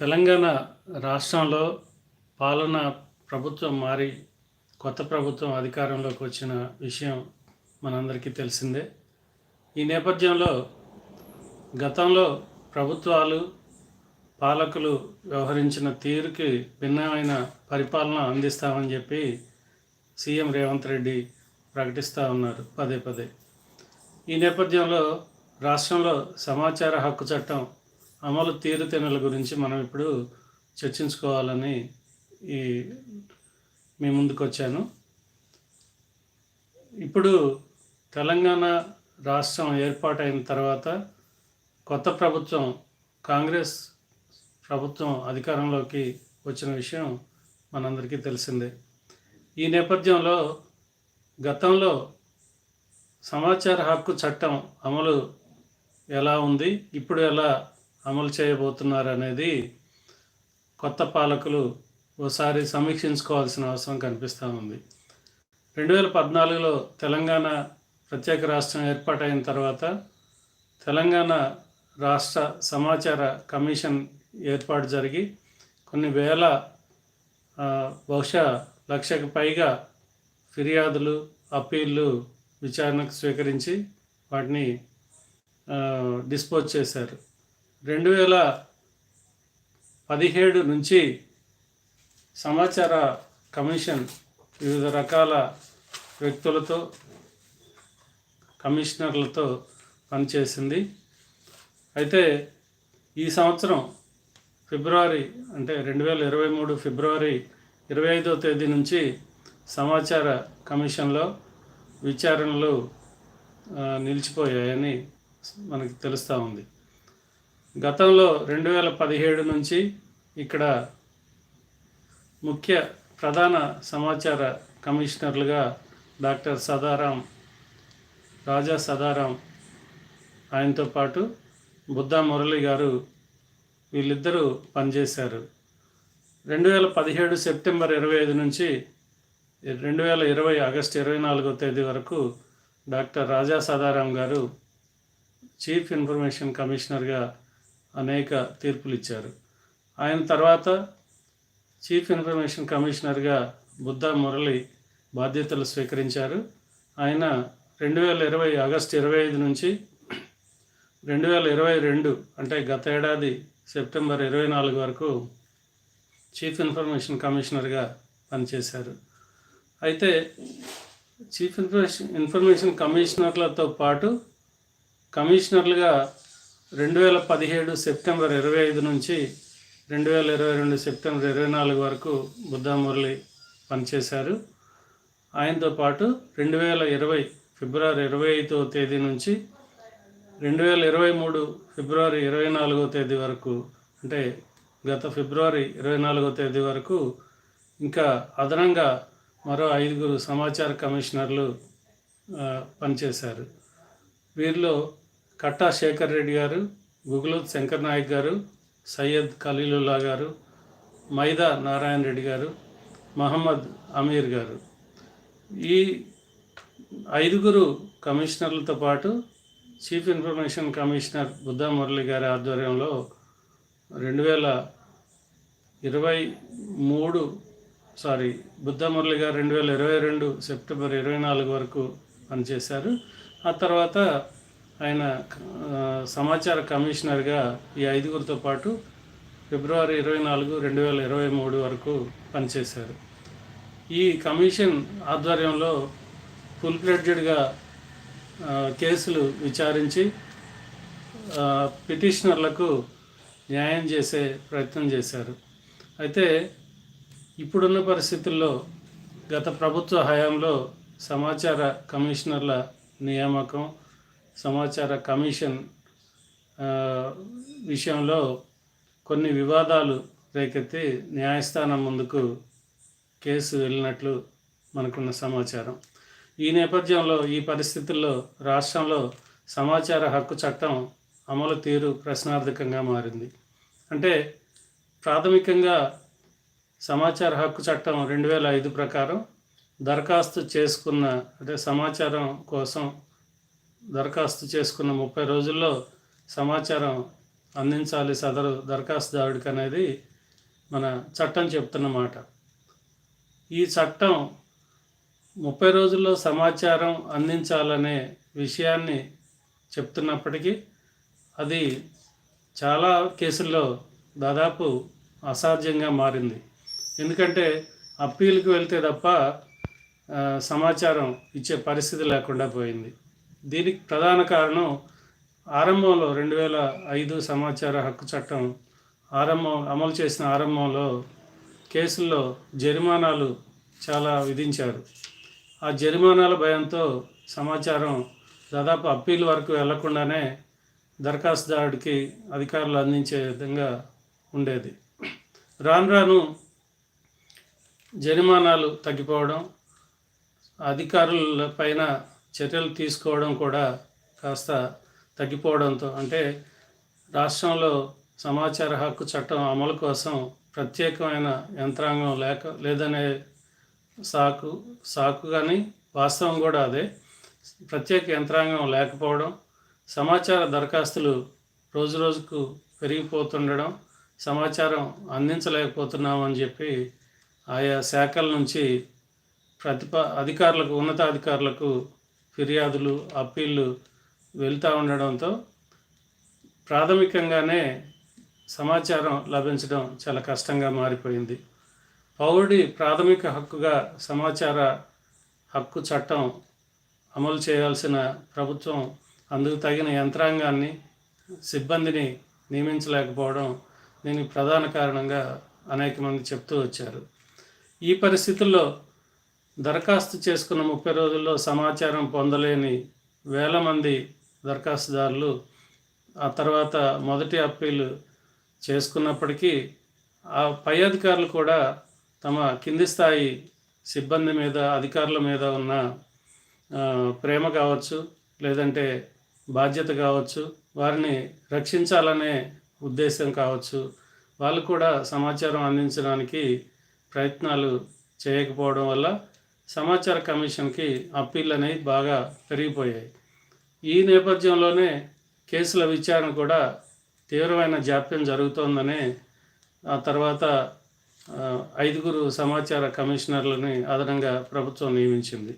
తెలంగాణ రాష్ట్రంలో పాలన ప్రభుత్వం మారి కొత్త ప్రభుత్వం అధికారంలోకి వచ్చిన విషయం మనందరికీ తెలిసిందే. ఈ నేపథ్యంలో గతంలో ప్రభుత్వాలు పాలకులు వ్యవహరించిన తీరుకి భిన్నమైన పరిపాలన అందిస్తామని చెప్పి సీఎం రేవంత్ రెడ్డి ప్రకటిస్తూ ఉన్నారు పదే పదే. ఈ నేపథ్యంలో రాష్ట్రంలో సమాచార హక్కు చట్టం అమలు తీరుతెన్నుల గురించి మనం ఇప్పుడు చర్చించుకోవాలని ఈ మీ ముందుకు వచ్చాను. ఇప్పుడు తెలంగాణ రాష్ట్రం ఏర్పాటైన తర్వాత కొత్త ప్రభుత్వం కాంగ్రెస్ ప్రభుత్వం అధికారంలోకి వచ్చిన విషయం మనందరికీ తెలిసిందే. ఈ నేపథ్యంలో గతంలో సమాచార హక్కు చట్టం అమలు ఎలా ఉంది ఇప్పుడు ఎలా అమలు చేయబోతున్నారు అనేది కొత్త పాలకులు ఓసారి సమీక్షించుకోవాల్సిన అవసరం కనిపిస్తూ ఉంది. రెండు వేల పద్నాలుగులో తెలంగాణ ప్రత్యేక రాష్ట్రం ఏర్పాటైన తర్వాత తెలంగాణ రాష్ట్ర సమాచార కమిషన్ ఏర్పాటు జరిగి కొన్ని వేల బహుశా లక్షకు పైగా ఫిర్యాదులు అప్పీళ్ళు విచారణకు స్వీకరించి వాటిని డిస్పోజ్ చేశారు. రెండు వేల పదిహేడు నుంచి సమాచార కమిషన్ వివిధ రకాల వ్యక్తులతో కమిషనర్లతో పనిచేసింది. అయితే ఈ సంవత్సరం ఫిబ్రవరి అంటే రెండు వేల ఇరవై మూడు ఫిబ్రవరి ఇరవై ఐదో తేదీ నుంచి సమాచార కమిషన్లో విచారణలు నిలిచిపోయాయని మనకి తెలుస్తూ ఉంది. గతంలో రెండు వేల పదిహేడు నుంచి ఇక్కడ ముఖ్య ప్రధాన సమాచార కమిషనర్లుగా డాక్టర్ సదారాం రాజా సదారాం ఆయనతో పాటు బుద్ధా మురళి గారు వీళ్ళిద్దరూ పనిచేశారు. రెండు వేల పదిహేడు సెప్టెంబర్ ఇరవై ఐదు నుంచి రెండు వేల ఇరవై ఆగస్టు ఇరవై నాలుగో తేదీ వరకు డాక్టర్ రాజా సదారాం గారు చీఫ్ ఇన్ఫర్మేషన్ కమిషనర్గా అనేక తీర్పులు ఇచ్చారు ఆయన తర్వాత చీఫ్ ఇన్ఫర్మేషన్ కమిషనర్గా బుద్ధా మురళి బాధ్యతలు స్వీకరించారు. ఆయన రెండు వేల ఇరవై ఆగస్టు ఇరవై ఐదు నుంచి రెండు వేల ఇరవై రెండు అంటే గత ఏడాది సెప్టెంబర్ ఇరవై నాలుగు వరకు చీఫ్ ఇన్ఫర్మేషన్ కమిషనర్గా పనిచేశారు. అయితే చీఫ్ ఇన్ఫర్మేషన్ ఇన్ఫర్మేషన్ కమిషనర్లతో పాటు కమిషనర్లుగా రెండు వేల పదిహేడు సెప్టెంబర్ ఇరవై ఐదు నుంచి రెండు వేల ఇరవై రెండు సెప్టెంబర్ ఇరవై నాలుగు వరకు బుద్ధామురళి పనిచేశారు. ఆయనతో పాటు రెండు వేల ఇరవై ఫిబ్రవరి ఇరవై ఐదో తేదీ నుంచి రెండు వేల ఇరవై మూడు ఫిబ్రవరి ఇరవై నాలుగో తేదీ వరకు అంటే గత ఫిబ్రవరి ఇరవై నాలుగో తేదీ వరకు ఇంకా అదనంగా మరో ఐదుగురు సమాచార కమిషనర్లు పనిచేశారు. వీరిలో కట్టా శేఖర్ రెడ్డి గారు గుగులూత్ శంకర్ నాయక్ గారు సయ్యద్ ఖలీలుల్లా గారు మైదా నారాయణ రెడ్డి గారు మహమ్మద్ అమీర్ గారు. ఈ ఐదుగురు కమిషనర్లతో పాటు chief information commissioner Buddha Murali గారి ఆధ్వర్యంలో రెండు వేల ఇరవై మూడు సారీ బుద్ధా మురళి గారు రెండు వేల ఇరవై రెండు సెప్టెంబర్ ఇరవై నాలుగు వరకు పనిచేశారు. ఆ తర్వాత ఆయన సమాచార కమిషనర్గా ఈ ఐదుగురితో పాటు ఫిబ్రవరి ఇరవై నాలుగు రెండు వేల ఇరవై మూడు వరకు పనిచేశారు. ఈ కమిషన్ ఆధ్వర్యంలో ఫుల్ ఫ్లెడ్జెడ్గా కేసులు విచారించి పిటిషనర్లకు న్యాయం చేసే ప్రయత్నం చేశారు. అయితే ఇప్పుడున్న పరిస్థితుల్లో గత ప్రభుత్వ హయాంలో సమాచార కమిషనర్ల నియామకం సమాచార కమిషన్ విషయంలో కొన్ని వివాదాలు రేకెత్తి న్యాయస్థానం ముందుకు కేసు వెళ్ళినట్లు మనకున్న సమాచారం. ఈ నేపథ్యంలో ఈ పరిస్థితుల్లో రాష్ట్రంలో సమాచార హక్కు చట్టం అమలు తీరు ప్రశ్నార్థకంగా మారింది. అంటే ప్రాథమికంగా సమాచార హక్కు చట్టం రెండు వేల ఐదు ప్రకారం దరఖాస్తు చేసుకున్న అంటే సమాచారం కోసం దరఖాస్తు చేసుకున్న ముప్పై రోజుల్లో సమాచారం అందించాలి సదరు దరఖాస్తుదారుడికి అనేది మన చట్టం చెప్తున్న మాట. ఈ చట్టం ముప్పై రోజుల్లో సమాచారం అందించాలనే విషయాన్ని చెప్తున్నప్పటికీ అది చాలా కేసుల్లో దాదాపు అసాధ్యంగా మారింది. ఎందుకంటే అప్పీల్కి వెళ్తే తప్ప సమాచారం ఇచ్చే పరిస్థితి లేకుండా పోయింది. దీనికి ప్రధాన కారణం ఆరంభంలో రెండు వేల ఐదు సమాచార హక్కు చట్టం ఆరంభం అమలు చేసిన ఆరంభంలో కేసుల్లో జరిమానాలు చాలా విధించారు. ఆ జరిమానాల భయంతో సమాచారం దాదాపు అప్పీల్ వరకు వెళ్ళకుండానే దరఖాస్తుదారుడికి అధికారులు అందించే విధంగా ఉండేది. రాను రాను జరిమానాలు తగ్గిపోవడం అధికారుల పైన చర్యలు తీసుకోవడం కూడా కాస్త తగ్గిపోవడంతో అంటే రాష్ట్రంలో సమాచార హక్కు చట్టం అమలు కోసం ప్రత్యేకమైన యంత్రాంగం లేక లేదనే సాకు సాకు కానీ వాస్తవం కూడా అదే. ప్రత్యేక యంత్రాంగం లేకపోవడం సమాచార దరఖాస్తులు రోజు రోజుకు పెరిగిపోతుండడం సమాచారం అందించలేకపోతున్నామని చెప్పి ఆయా శాఖల నుంచి ప్రతిప అధికారులకు ఉన్నతాధికారులకు ఫిర్యాదులు అప్పీళ్ళు వెళ్తూ ఉండడంతో ప్రాథమికంగానే సమాచారం లభించడం చాలా కష్టంగా మారిపోయింది. పౌరుడి ప్రాథమిక హక్కుగా సమాచార హక్కు చట్టం అమలు చేయాల్సిన ప్రభుత్వం అందుకు తగిన యంత్రాంగాన్ని సిబ్బందిని నియమించలేకపోవడం దీనికి ప్రధాన కారణంగా అనేక మంది చెప్తూ వచ్చారు. ఈ పరిస్థితుల్లో దరఖాస్తు చేసుకున్న ముప్పై రోజుల్లో సమాచారం పొందలేని వేల మంది దరఖాస్తుదారులు ఆ తర్వాత మొదటి అప్పీలు చేసుకున్నప్పటికీ ఆ పై అధికారులు కూడా తమ కింది స్థాయి సిబ్బంది మీద అధికారుల మీద ఉన్న ప్రేమ కావచ్చు లేదంటే బాధ్యత కావచ్చు వారిని రక్షించాలనే ఉద్దేశం కావచ్చు వాళ్ళు కూడా సమాచారం అందించడానికి ప్రయత్నాలు చేయకపోవడం వల్ల సమాచార కమిషన్కి అప్పీళ్ళు అనేవి బాగా పెరిగిపోయాయి. ఈ నేపథ్యంలోనే కేసుల విచారణ కూడా తీవ్రమైన జాప్యం జరుగుతోందని ఆ తర్వాత ఐదుగురు సమాచార కమిషనర్లని అదనంగా ప్రభుత్వం నియమించింది.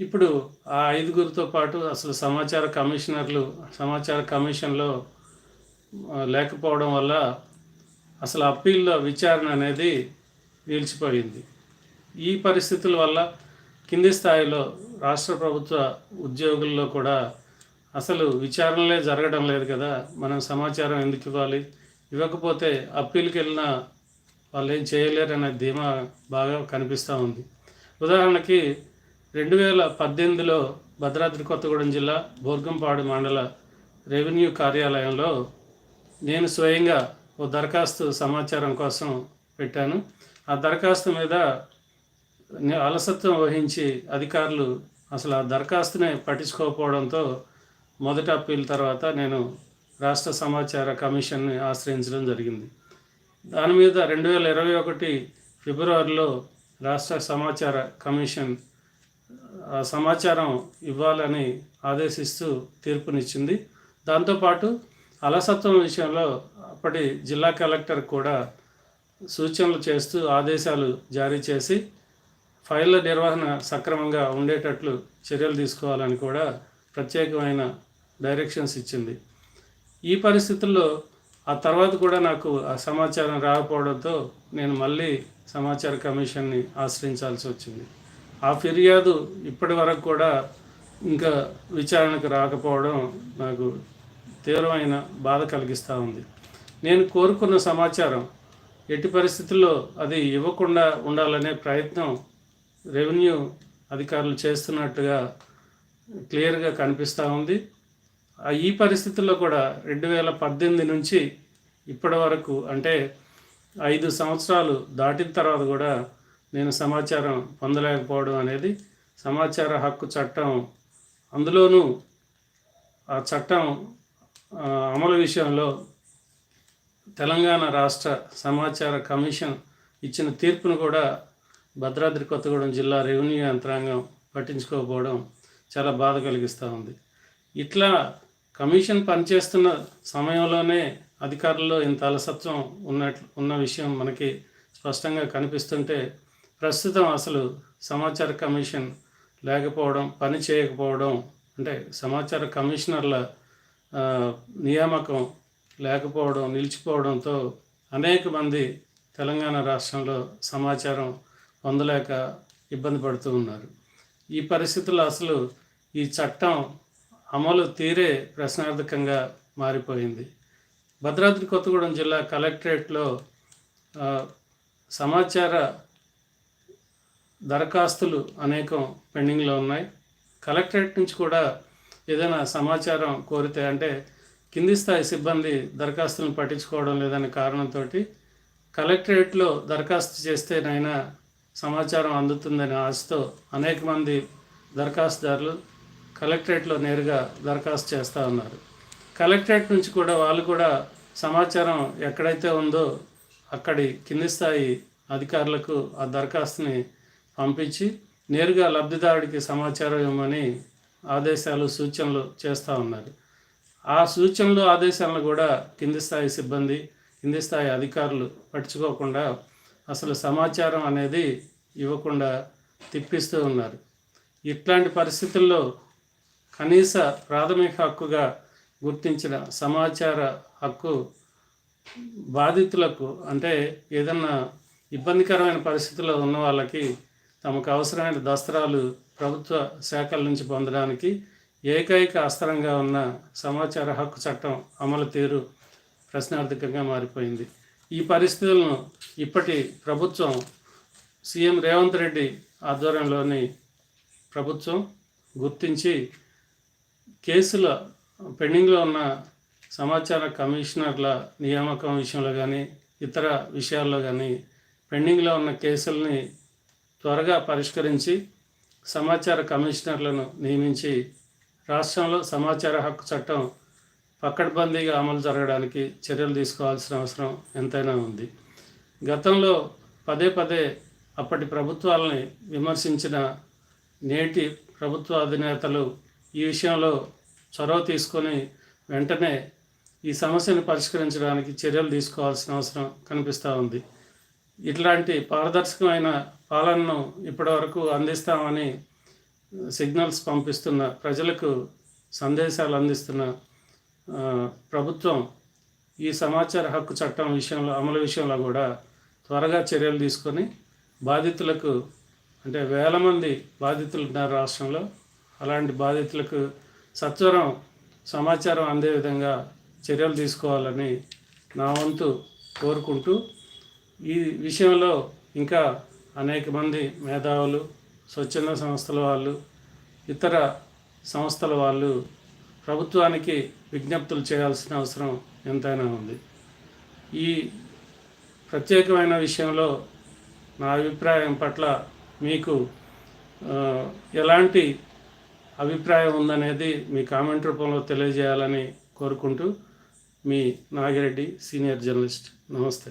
ఇప్పుడు ఆ ఐదుగురితో పాటు అసలు సమాచార కమిషనర్లు సమాచార కమిషన్లో లేకపోవడం వల్ల అసలు అప్పీల్లో విచారణ అనేది నిలిచిపోయింది. ఈ పరిస్థితుల వల్ల కింది స్థాయిలో రాష్ట్ర ప్రభుత్వ ఉద్యోగుల్లో కూడా అసలు విచారణలే జరగడం లేదు కదా. మనం సమాచారం ఎందుకు ఇవ్వాలి? ఇవ్వకపోతే అప్పీల్కి వెళ్ళినా వాళ్ళు ఏం చేయలేరనే ధీమా బాగా కనిపిస్తూ ఉంది. ఉదాహరణకి రెండు వేల పద్దెనిమిదిలో భద్రాద్రి కొత్తగూడెం జిల్లా బోర్గంపాడు మండల రెవెన్యూ కార్యాలయంలో నేను స్వయంగా ఓ దరఖాస్తు సమాచారం కోసం పెట్టాను. ఆ దరఖాస్తు మీద అలసత్వం వహించి అధికారులు అసలు ఆ దరఖాస్తునే పట్టించుకోకపోవడంతో మొదటి అప్పీల్ తర్వాత నేను రాష్ట్ర సమాచార కమిషన్ని ఆశ్రయించడం జరిగింది. దాని మీద రెండు వేల ఇరవై ఒకటి ఫిబ్రవరిలో రాష్ట్ర సమాచార కమిషన్ ఆ సమాచారం ఇవ్వాలని ఆదేశిస్తూ తీర్పునిచ్చింది. దాంతోపాటు అలసత్వం విషయంలో అప్పటి జిల్లా కలెక్టర్ కూడా సూచనలు చేస్తూ ఆదేశాలు జారీ చేసి ఫైళ్ళ నిర్వహణ సక్రమంగా ఉండేటట్లు చర్యలు తీసుకోవాలని కూడా ప్రత్యేకమైన డైరెక్షన్స్ ఇచ్చింది. ఈ పరిస్థితుల్లో ఆ తర్వాత కూడా నాకు ఆ సమాచారం రాకపోవడంతో నేను మళ్ళీ సమాచార కమిషన్ని ఆశ్రయించాల్సి వచ్చింది. ఆ ఫిర్యాదు ఇప్పటి వరకు కూడా ఇంకా విచారణకు రాకపోవడం నాకు తీవ్రమైన బాధ కలిగిస్తూ ఉంది. నేను కోరుకున్న సమాచారం ఎట్టి పరిస్థితుల్లో అది ఇవ్వకుండా ఉండాలనే ప్రయత్నం రెవెన్యూ అధికారులు చేస్తున్నట్టుగా క్లియర్గా కనిపిస్తూ ఉంది. ఈ పరిస్థితుల్లో కూడా రెండు వేల పద్దెనిమిది నుంచి ఇప్పటి వరకు అంటే ఐదు సంవత్సరాలు దాటిన తర్వాత కూడా నేను సమాచారం పొందలేకపోవడం అనేది సమాచార హక్కు చట్టం అందులోనూ ఆ చట్టం అమలు విషయంలో తెలంగాణ రాష్ట్ర సమాచార కమిషన్ ఇచ్చిన తీర్పును కూడా భద్రాద్రి కొత్తగూడెం జిల్లా రెవెన్యూ యంత్రాంగం పట్టించుకోకపోవడం చాలా బాధ కలిగిస్తూ ఉంది. ఇట్లా కమిషన్ పనిచేస్తున్న సమయంలోనే అధికారుల్లో ఇంత అలసత్వం ఉన్నట్లు ఉన్న విషయం మనకి స్పష్టంగా కనిపిస్తుంటే ప్రస్తుతం అసలు సమాచార కమిషన్ లేకపోవడం పని చేయకపోవడం అంటే సమాచార కమిషనర్ల నియామకం లేకపోవడం నిలిచిపోవడంతో అనేక మంది తెలంగాణ రాష్ట్రంలో సమాచారం పొందలేక ఇబ్బంది పడుతూ ఉన్నారు. ఈ పరిస్థితుల్లో అసలు ఈ చట్టం అమలు తీరే ప్రశ్నార్థకంగా మారిపోయింది. భద్రాద్రి కొత్తగూడెం జిల్లా కలెక్టరేట్లో సమాచార దరఖాస్తులు అనేకం పెండింగ్లో ఉన్నాయి. కలెక్టరేట్ నుంచి కూడా ఏదైనా సమాచారం కోరితే అంటే కింది స్థాయి సిబ్బంది దరఖాస్తులను పట్టించుకోవడం లేదనే కారణంతో కలెక్టరేట్లో దరఖాస్తు చేస్తేనైనా సమాచారం అందుతుందనే ఆశతో అనేక మంది దరఖాస్తుదారులు కలెక్టరేట్లో నేరుగా దరఖాస్తు చేస్తూ ఉన్నారు. కలెక్టరేట్ నుంచి కూడా వాళ్ళు కూడా సమాచారం ఎక్కడైతే ఉందో అక్కడి కింది స్థాయి అధికారులకు ఆ దరఖాస్తుని పంపించి నేరుగా లబ్ధిదారుడికి సమాచారం ఇవ్వమని ఆదేశాలు సూచనలు చేస్తూ ఉన్నారు. ఆ సూచనలు ఆదేశాలను కూడా కింది స్థాయి సిబ్బంది కింది స్థాయి అధికారులు పట్టించుకోకుండా అసలు సమాచారం అనేది ఇవ్వకుండా తిప్పిస్తూ ఉన్నారు. ఇట్లాంటి పరిస్థితుల్లో కనీస ప్రాథమిక హక్కుగా గుర్తించిన సమాచార హక్కు బాధితులకు అంటే ఏదన్నా ఇబ్బందికరమైన పరిస్థితుల్లో ఉన్న వాళ్ళకి తమకు అవసరమైన దస్త్రాలు ప్రభుత్వ శాఖల నుంచి పొందడానికి ఏకైక అస్త్రంగా ఉన్న సమాచార హక్కు చట్టం అమలు తీరు ప్రశ్నార్థకంగా మారిపోయింది. ఈ పరిస్థితులను ఇప్పటి ప్రభుత్వం సీఎం రేవంత్ రెడ్డి ఆధ్వర్యంలోని ప్రభుత్వం గుర్తించి కేసుల పెండింగ్లో ఉన్న సమాచార కమిషనర్ల నియామకం విషయంలో కానీ ఇతర విషయాల్లో కానీ పెండింగ్లో ఉన్న కేసుల్ని త్వరగా పరిష్కరించి సమాచార కమిషనర్లను నియమించి రాష్ట్రంలో సమాచార హక్కు చట్టం పక్కడ్బందీగా అమలు జరగడానికి చర్యలు తీసుకోవాల్సిన అవసరం ఎంతైనా ఉంది. గతంలో పదే పదే అప్పటి ప్రభుత్వాలని విమర్శించిన నేటి ప్రభుత్వ అధినేతలు ఈ విషయంలో చొరవ తీసుకొని వెంటనే ఈ సమస్యను పరిష్కరించడానికి చర్యలు తీసుకోవాల్సిన అవసరం కనిపిస్తూ ఉంది. ఇట్లాంటి పారదర్శకమైన పాలనను ఇప్పటివరకు అందిస్తామని సిగ్నల్స్ పంపిస్తున్న ప్రజలకు సందేశాలు అందిస్తున్న ప్రభుత్వం ఈ సమాచార హక్కు చట్టం విషయంలో అమలు విషయంలో కూడా త్వరగా చర్యలు తీసుకొని బాధితులకు అంటే వేల మంది బాధితులు ఉన్నారు రాష్ట్రంలో. అలాంటి బాధితులకు సత్వరం సమాచారం అందే విధంగా చర్యలు తీసుకోవాలని నా వంతు కోరుకుంటూ ఈ విషయంలో ఇంకా అనేక మంది మేధావులు స్వచ్ఛంద సంస్థల వాళ్ళు ఇతర సంస్థల వాళ్ళు ప్రభుత్వానికి విజ్ఞప్తులు చేయాల్సిన అవసరం ఎంతైనా ఉంది. ఈ ప్రత్యేకమైన విషయంలో నా అభిప్రాయం పట్ల మీకు ఎలాంటి అభిప్రాయం ఉందనేది మీ కామెంట్ రూపంలో తెలియజేయాలని కోరుకుంటూ మీ నాగిరెడ్డి సీనియర్ జర్నలిస్ట్. నమస్తే.